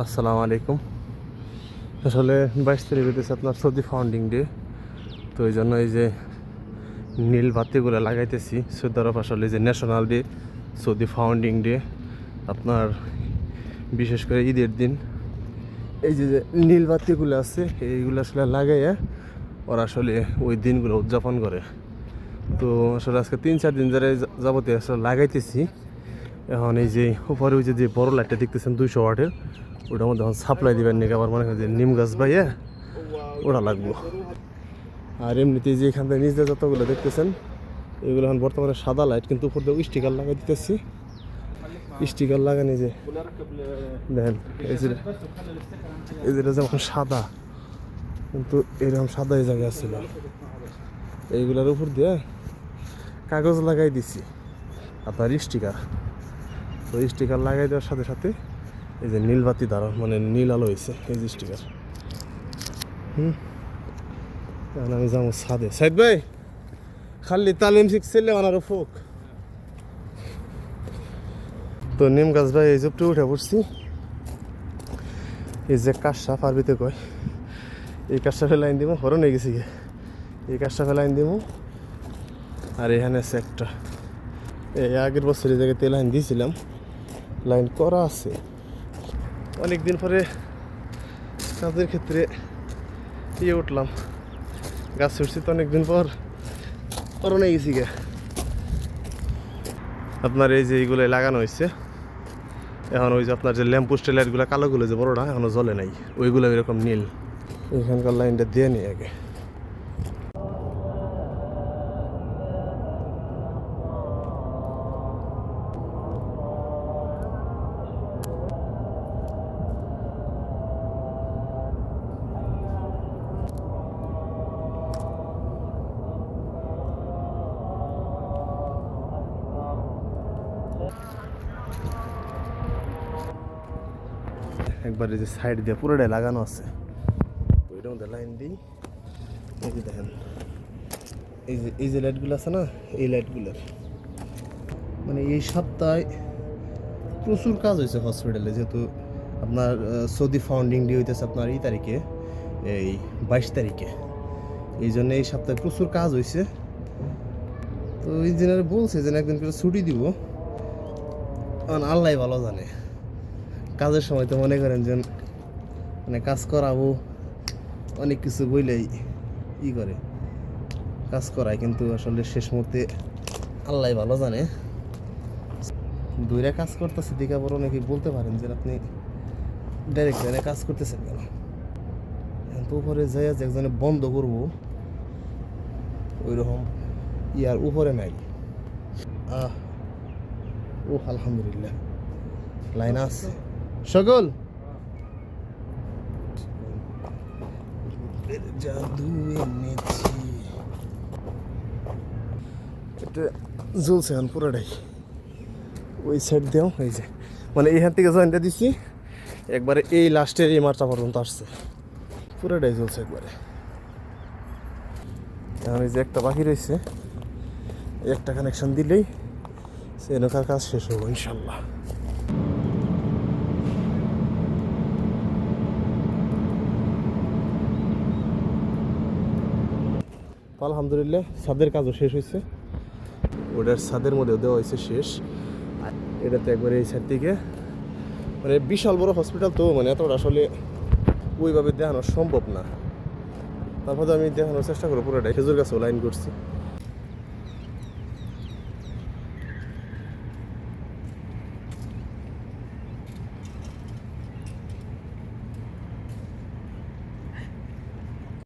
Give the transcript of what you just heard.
আসসালামু আলাইকুম। আসলে বাইশ তারিখ হইতেছে আপনার সৌদি ফাউন্ডিং ডে তো এই জন্য এই যে নীল বাতিগুলো লাগাইতেছি, সৌদি আরব আসলে যে national day Saudi founding day আপনার বিশেষ করে ঈদের দিন। এই যে নীল বাতিগুলো আছে, এইগুলো আসলে লাগাইয়া ওরা আসলে ওই দিনগুলো উদযাপন করে। তো আসলে আজকে তিন চার দিন ধরে যাবতীয় আসলে লাগাইতেছি। এখন এই যে উপরে ওই যে বড় লাইটটা দেখতেছেন দুইশো ওয়াটের ওটার মধ্যে এখন সাপ্লাই দিবেন নাকি? আবার মনে হয় যে নিম গাছ বাইয়ে ওটা লাগবো। আর এমনিতে যে এখান থেকে দিয়ে যতগুলো দেখতেছেন, এগুলো এখন বর্তমানে সাদা লাইট কিন্তু উপর দিয়ে স্টিকার লাগাই দিতেছি। স্টিকার লাগানি যে, দেখেন, এই যেটা যেমন সাদা, কিন্তু এরকম সাদা এই জায়গায় ছিল এইগুলোর উপর দিয়ে কাগজ লাগাই দিছি। আপনার স্টিকার তো স্টিকার লাগাই দেওয়ার সাথে সাথে এই যে নীল বাতি দ্বারা মানে নীল আলো হয়েছে এই যে স্টিকার হুম? আমি যাব সাদে সাইদ ভাই, খালি তালিম শিখছিলে আমার ফোক। তো নিম গাছ ভাই, এই জবটা উঠে পড়ছি। এই যে কাশা পারবিতে কয়। এই কাজটা ফেলাইন দিব হরণ হয়ে গেছি গে এই কাজটা ফেলাইন দিব আর এখানে আছে একটা। এই আগের বছর এই জায়গাতে লাইন দিয়েছিলাম লাইন করা আছে। অনেক দিন পরে কাজের ক্ষেত্রে ইয়ে উঠলাম। গাছ উঠছি তো অনেকদিন পর। করোনা গেছি গে। আপনার এই যে এইগুলো লাগানো হয়েছে, এখন ওই যে আপনার যে ল্যাম্প পোস্টের লাইটগুলো কালোগুলো যে বড়োটা এখনও জলে নাই। ওইগুলো এরকম নীল। এখানকার লাইনটা দিয়ে নিই আগে। একবার যে সাইড দিয়ে পুরোটাই লাগানো আছে। মধ্যে লাইন দিই। এই যে দেখেন, এই যে এই যে লাইটগুলো আছে না, এই লাইটগুলোর মানে এই সপ্তাহে প্রচুর কাজ হয়েছে হসপিটালে যেহেতু আপনার সৌদি ফাউন্ডিং ডে হইতেছে আপনার এই তারিখে, এই বাইশ তারিখে। এই জন্য এই সপ্তাহে প্রচুর কাজ হয়েছে তো ইঞ্জিনিয়ার বলছে যে একদিন করে ছুটি দিব। কারণ আল্লাহ ভালো জানে। কাজের সময় তো মনে করেন যে মানে কাজ করাবো, অনেক কিছু বইলেই ই করে, কাজ করায়। কিন্তু আসলে শেষ মুহূর্তে আল্লাহ ভালো জানে। দূরে কাজ করতেছে, দিকে বড় নাকি বলতে পারেন যে আপনি ডাইরেক্ট লাইনে কাজ করতেছেন কেন? তো উপরে যাই একজনে বন্ধ করব, ওইরকম ইয়ার উপরে নাই। আহ ও আলহামদুলিল্লাহ। লাইন আছে। সকল? জাদু এনেছি। এটা জ্বলছে এখন পুরোটাই। ওই সাইড দিয়েও এই যে। মানে এইখান থেকে জয়েন্টটা দিছি, একবারে এই লাস্টের এই মারটা পর্যন্ত আসছে। পুরোটাই জ্বলছে একবারে। এখন যে একটা বাকি রয়েছে একটা কানেকশন দিলেই সে এলাকার কাজ শেষ হব, ইনশাল্লাহ। আলহামদুলিল্লাহ, ছাদের কাজও শেষ হয়েছে। ওটার ছাদের মধ্যেও দেওয়া হয়েছে শেষ। এটাতে একবারে এই সাইড থেকে মানে বিশাল বড় হসপিটাল তো মানে এতটা আসলে ওইভাবে দেখানো সম্ভব না। তারপর আমি দেখানোর চেষ্টা করব, পুরোটাই। খেজুর গাছও লাইন করছি।